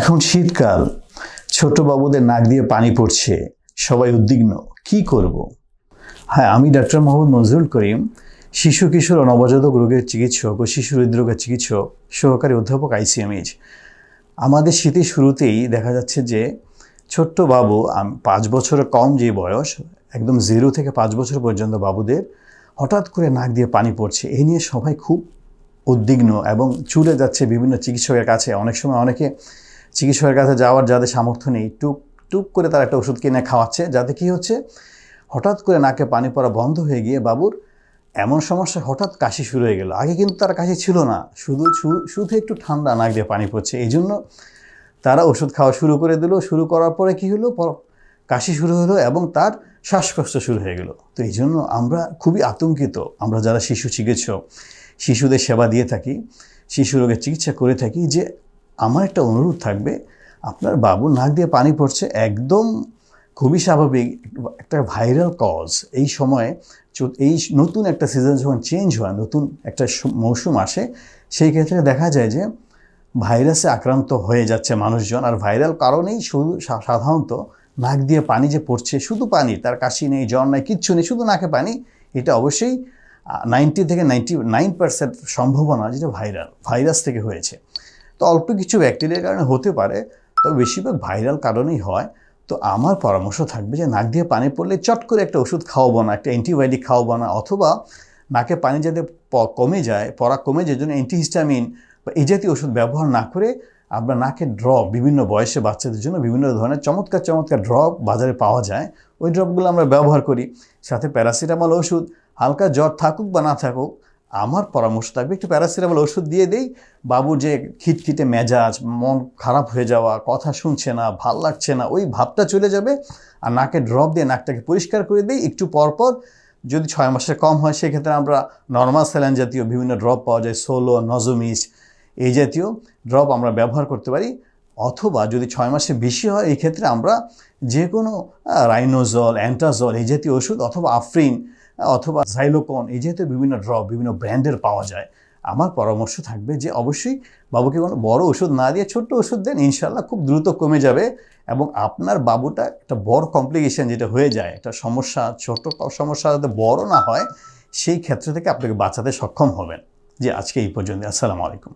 এখন শীতকাল। ছোট বাবুদের নাক দিয়ে পানি পড়ছে। সবাই উদ্বিগ্ন। কি করব? হ্যাঁ আমি ডাক্তার মোহাম্মদ নজরুল করিম, শিশু কিশোর নবজাতক রোগের চিকিৎসক ও শিশু হৃদরোগের চিকিৎসক, সহকারী অধ্যাপক আইসিএমএইচ আমাদের শীতের শুরুতেই দেখা যাচ্ছে যে, ছোট্ট বাবু পাঁচ বছরের কম যে বয়স, একদম জিরো থেকে পাঁচ বছর পর্যন্ত বাবুদের হঠাৎ করে নাক দিয়ে পানি পড়ছে। এই নিয়ে সবাই খুব উদ্বিগ্ন এবং চুলে যাচ্ছে বিভিন্ন চিকিৎসকের কাছে। অনেক সময় অনেকে চিকিৎসকের কাছে যাওয়ার যাদের সামর্থ্য নেই টুক টুক করে তারা একটা ওষুধ কিনে খাওয়াচ্ছে। যাতে কি হচ্ছে? হঠাৎ করে নাকে পানি পড়া বন্ধ হয়ে গিয়ে বাবুর এমন সমস্যা হঠাৎ কাশি শুরু হয়ে গেল। আগে কিন্তু তার কাশি ছিল না। শুধু শুধু একটু ঠান্ডা নাক দিয়ে পানি পড়ছে। এই জন্য তারা ওষুধ খাওয়া শুরু করে দিল। শুরু করার পরে কি হলো? কাশি শুরু হলো এবং তার শ্বাসকষ্ট শুরু হয়ে গেল। তো এই জন্য আমরা খুবই আতঙ্কিত। আমরা যারা শিশু চিকিৎসক, শিশুদের সেবা দিয়ে থাকি, শিশু রোগের চিকিৎসা করে থাকি যে আমার একটা অনুরোধ থাকবে, আপনার বাবু নাক দিয়ে পানি পড়ছে একদম খুবই স্বাভাবিক একটা ভাইরাল কজ এই সময়ে এই নতুন একটা সিজন যখন চেঞ্জ হয়, নতুন একটা মৌসুম আসে, সেই ক্ষেত্রে দেখা যায় যে ভাইরাসে আক্রান্ত হয়ে যাচ্ছে মানুষজন। আর ভাইরাল কারণেই শুধু সাধারণত নাক দিয়ে পানি যে পড়ছে, শুধু পানি, তার কাশি নেই, জ্বর নেই, কিচ্ছু নেই, শুধু নাকে পানি, এটা অবশ্যই নাইনটি থেকে নাইনটি নাইন পার্সেন্ট সম্ভাবনা যেটা ভাইরাল ভাইরাস থেকে হয়েছে। তো অল্প কিছু ব্যাকটেরিয়ার কারণে হতে পারে, তবে বেশিরভাগ ভাইরাল কারণেই হয়। তো আমার পরামর্শ থাকবে যে নাক দিয়ে পানি পড়লে চট করে একটা ওষুধ খাওয়াবো না, একটা অ্যান্টিবায়োটিক খাওয়াবো না, অথবা নাকে পানি যাতে কমে যায়, পড়া কমে যায় জন্য অ্যান্টিহিস্টামিন বা এই জাতীয় ওষুধ ব্যবহার না করে আমরা নাকে ড্রপ, বিভিন্ন বয়সে বাচ্চাদের জন্য বিভিন্ন ধরনের চমৎকার চমৎকার ড্রপ বাজারে পাওয়া যায়। ওই ড্রপগুলো আমরা ব্যবহার করি। সাথে প্যারাসিটামল ওষুধ, হালকা জ্বর থাকুক বা না থাকুক আমার পরামর্শ থাকবে, একটু প্যারাসিটামল ওষুধ দিয়ে দেই। বাবু যে খিটখিটে মেজাজ, মন খারাপ হয়ে যাওয়া, কথা শুনছে না, ভালো লাগছে না, ওই ভাবটা চলে যাবে। আর নাকে ড্রপ দিয়ে নাকটাকে পরিষ্কার করে দিই, একটু পরপর যদি ছয় মাসের কম হয়, সেক্ষেত্রে আমরা নর্মাল স্যালাইন জাতীয় বিভিন্ন ড্রপ পাওয়া যায় সোলো নজোমিস এই জাতীয় ড্রপ আমরা ব্যবহার করতে পারি। অথবা যদি ছয় মাসের বেশি হয় এই ক্ষেত্রে আমরা যে কোনো রাইনোজল অ্যান্টাজল এই জাতীয় ওষুধ অথবা আফরিন অথবা জাইলোকন এই যেহেতু বিভিন্ন ড্রপ বিভিন্ন ব্র্যান্ডের পাওয়া যায়, আমার পরামর্শ থাকবে যে অবশ্যই বাবুকে কোনো বড় ওষুধ না দিয়ে ছোট্ট ওষুধ দেন ইনশাল্লাহ খুব দ্রুত কমে যাবে এবং আপনার বাবুটা একটা বড় কমপ্লিকেশন যেটা হয়ে যায়, একটা সমস্যা ছোট সমস্যা যাতে বড় না হয়, সেই ক্ষেত্র থেকে আপনাকে বাঁচাতে সক্ষম হবেন। যে আজকে এই পর্যন্ত আসসালামু আলাইকুম।